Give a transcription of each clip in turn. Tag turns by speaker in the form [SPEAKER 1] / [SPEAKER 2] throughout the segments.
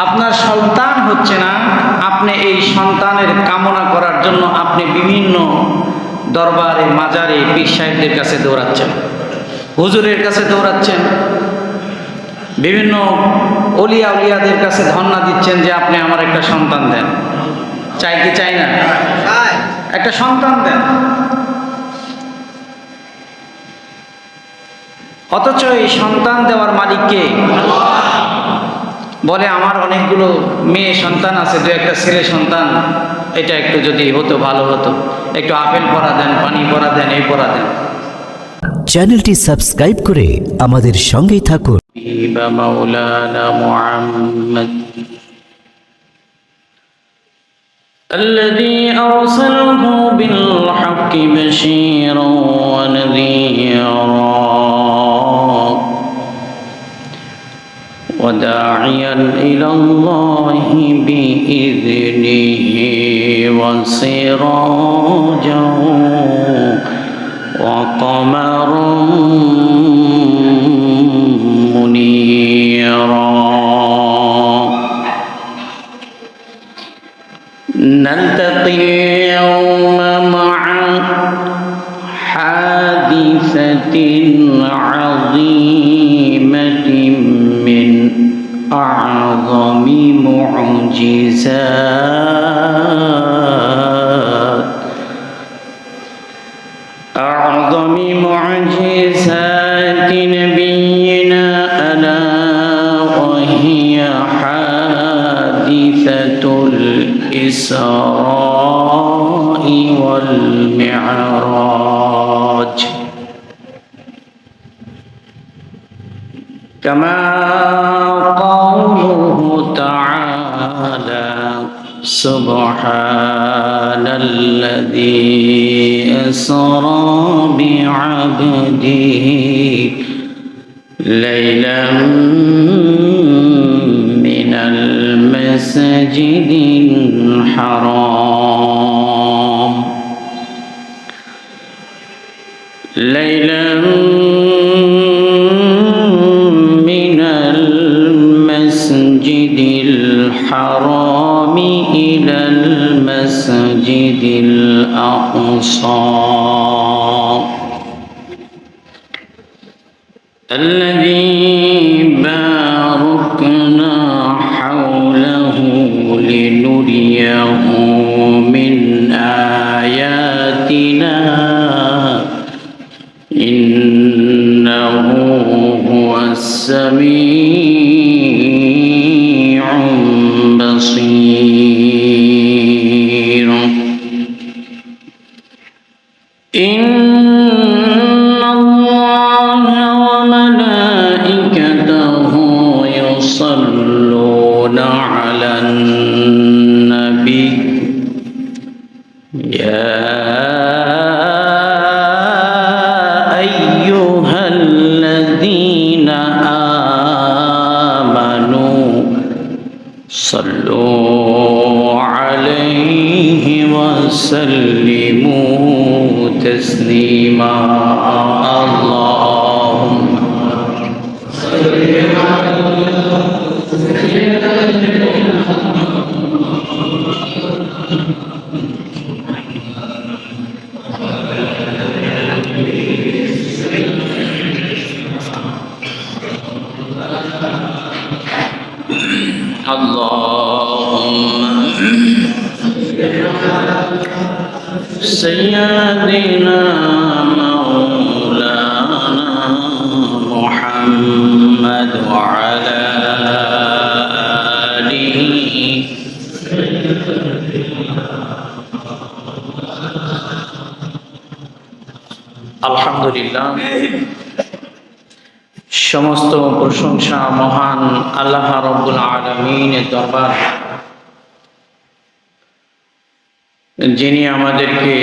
[SPEAKER 1] আপনার সন্তান হচ্ছে না আপনি এই সন্তানের কামনা করার জন্য আপনি বিভিন্ন দরবারে মাজারে পীর সাহেবদের কাছে দৌড়াচ্ছেন হুজুরের কাছে দৌড়াচ্ছেন বিভিন্ন অলিয়া উলিয়াদের কাছে ধর্ণা দিচ্ছেন যে আপনি আমার একটা সন্তান দেন। চাই কি চাই না? একটা সন্তান দেন। অথচ এই সন্তান দেওয়ার মালিককে বলে আমার অনেকগুলো মেয়ে সন্তান আছে দু একটা ছেলে সন্তান এটা একটু যদি হতো ভালো হতো একটু আপেল পরা দেন পানি পরা দেন এই পরা দেন
[SPEAKER 2] চ্যানেলটি সাবস্ক্রাইব করে আমাদের সঙ্গেই থাকুন
[SPEAKER 1] حبيب مولانا محمد الذي أرسله بالحق بشيرا ونذيرا وداعيا إلى الله بإذنه وسراجا وقمرا منيرا. نلتقي معجزات أعظم معجزات نبينا ألا وهي حادثة الإسراء والمعراج. كما سبحان الذي أسرى بعبده ليلا من المسجد الحرام. ليلا الأقصى لا اللهم. سيدنا مولانا محمد وعلى آله. الحمد لله. সমস্ত প্রশংসা মহান আল্লাহ রব্বুল আলমিনের দরবার। যিনি আমাদেরকে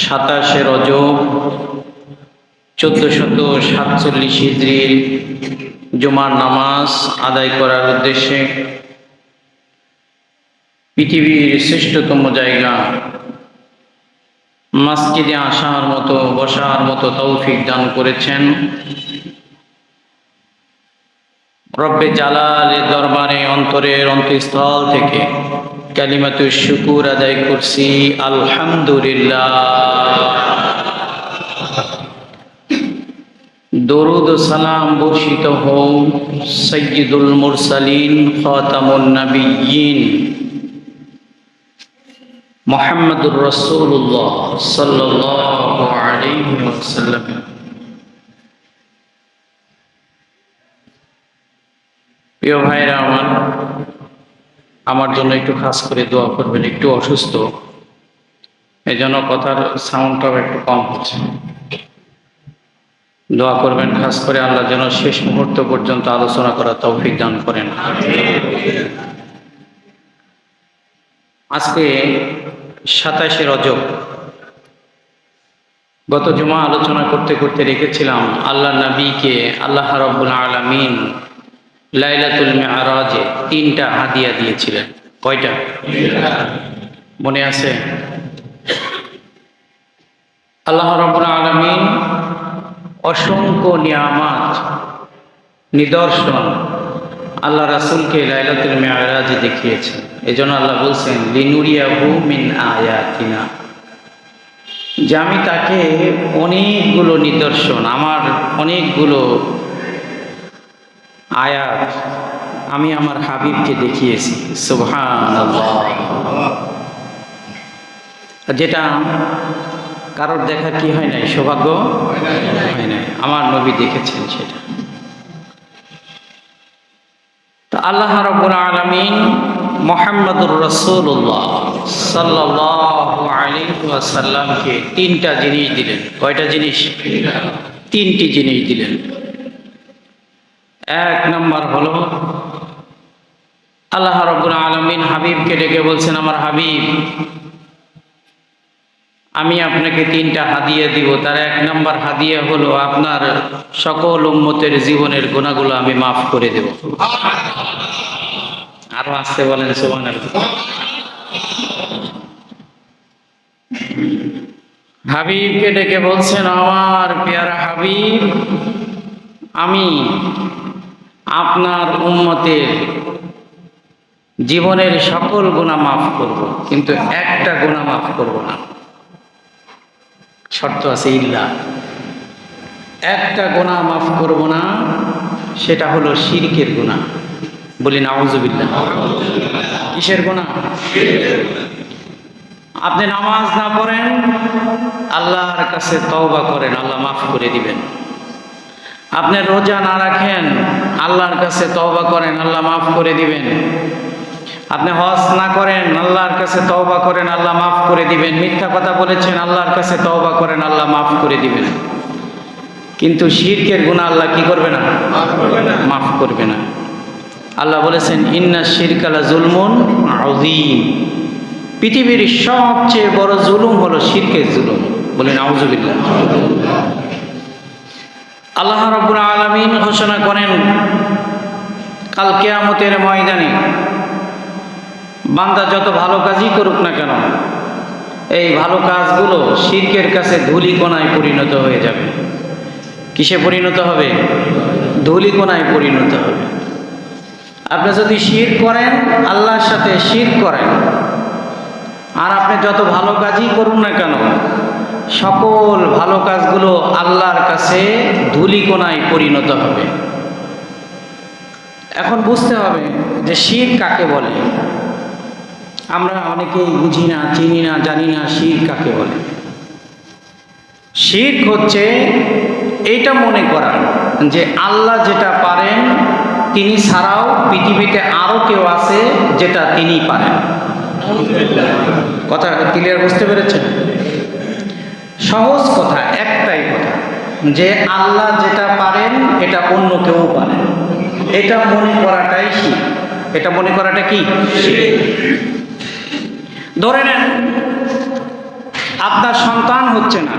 [SPEAKER 1] সাতাশে রজব, চোদ্দশত সাতচল্লিশ হিজড়ির জুমার নামাজ আদায় করার উদ্দেশ্যে পৃথিবীর শ্রেষ্ঠতম জায়গা, মসজিদে আসার মতো, বসার মতো তৌফিক দান করেছেন। রব্বে জালালের দরবারে অন্তরের অন্তঃস্থল থেকে কালিমাতু শুকুর আদায় করছি। আলহামদুলিল্লাহ। দরুদ সালাম বর্ষিত হোক সৈয়দুল মুরসালিন খাতামুন নবিয়্যিন। মোহাম্মদুর রসুল্লাহ সাল্লাল্লাহু আলাইহি ওয়াসাল্লাম। প্রিয় ভাইরা আমার আমার জন্য একটু খাস করে দোয়া করবেন, একটু অসুস্থ। এই জন্য কথার সাউন্ডটাও একটু কম হচ্ছে। দোয়া করবেন, খাস করে আল্লাহ যেন শেষ মুহূর্ত পর্যন্ত আলোচনা করার তৌফিক দান করেন। আজকে সাতাশে রজব। গত জমা আলোচনা করতে করতে রেখেছিলাম, আল্লাহ নবীকে, আল্লাহ রব্বুল আলমিন লাইলাতুল মেয়ারাজে তিনটা হাদিয়া দিয়েছিলেন। কয়টা? মনে আছে? আল্লাহ রব্বুল আলমিন অসংখ্য নিয়ামাত, নিদর্শন আল্লাহ রাসুলকে লাইলাতুল মেয়ারাজে দেখিয়েছেন। জন্য আল্লাহ বলছেন, লিনুরিয়াহু মিন আয়াতিনা। যে আমি তাকে অনেকগুলো নিদর্শন, আমার অনেকগুলো আয়াত আমি আমার হাবিবকে দেখিয়েছি। সুবহান যেটা কারোর দেখা কি হয় নাই? সৌভাগ্য হয় নাই। আমার নবী দেখেছেন সেটা। তো আল্লাহ রব্বুল আলমিন মোহাম্মদুর রসুল্লাহ ওয়াসাল্লামকে তিনটা জিনিস দিলেন। কয়টা জিনিস? তিনটি জিনিস দিলেন। এক নম্বর হলো, আল্লাহ রব্বুল আলমিন হাবিবকে ডেকে বলছেন, আমার হাবিব, আমি আপনাকে তিনটা হাদিয়া দিব। তার এক নম্বর হাদিয়া হলো, আপনার সকল উম্মতের জীবনের গুণাগুলো আমি মাফ করে দেব। আরও আসতে বলেন সোমান হাবিবকে ডেকে বলছেন, আমার পেয়ারা হাবিব, আমি আপনার উম্মতের জীবনের সকল গুণা মাফ করব, কিন্তু একটা গুণা মাফ করব না। শর্ত আছে ইল্লা। একটা গোনা মাফ করব না, সেটা হলো শিরকের গোনা বলি, নাউজুবিল্লাহ। কিসের গোনা আপনি নামাজ না পড়েন, আল্লাহর কাছে তওবা করেন, আল্লাহ মাফ করে দিবেন। আপনি রোজা না রাখেন, আল্লাহর কাছে তওবা করেন, আল্লাহ মাফ করে দিবেন। আপনি হজ না করেন, আল্লাহর কাছে তওবা করেন, আল্লাহ মাফ করে দিবেন। মিথ্যা কথা বলেছেন, আল্লাহর কাছে তওবা করেন, আল্লাহ মাফ করে দিবেন। কিন্তু শিরকের গুণা আল্লাহ কি করবে না? মাফ করবে না। আল্লাহ বলেছেন, ইন্না শিরকালা জুলমুন আযীম। পৃথিবীর সবচেয়ে বড় জুলুম হলো শিরকের জুলুম। বলেন আউজুবিল্লাহ আল্লাহ রব্বুল আলামিন ঘোষণা করেন, কাল কেয়ামতের ময়দানে বান্দা যত ভালো কাজই করুক না কেন, এই ভালো কাজগুলো শির্কের কাছে ধুলিকোনায় পরিণত হয়ে যাবে। কিসে পরিণত হবে? ধুলিকোনায় পরিণত হবে। আপনি যদি শির করেন, আল্লাহর সাথে শির করেন, আর আপনি যত ভালো কাজই করুন না কেন সকল ভালো কাজগুলো আল্লাহর কাছে ধুলিকোনায় পরিণত হবে। এখন বুঝতে হবে যে শির কাকে বলে? আমরা অনেকেই বুঝি না, চিনি না, জানি না শির কাকে বলে। শির হচ্ছে এইটা মনে করা যে আল্লাহ যেটা পারেন, তিনি ছাড়াও পৃথিবীতে আরও কেউ আছে যেটা তিনি পারেন। কথা ক্লিয়ার বুঝতে পেরেছেন? সহজ কথা, একটাই কথা, যে আল্লাহ যেটা পারেন, এটা অন্য কেউ পারে এটা মনে করাটাই শিখ এটা মনে করাটা কি? ধরে নেন, আপনার সন্তান হচ্ছে না।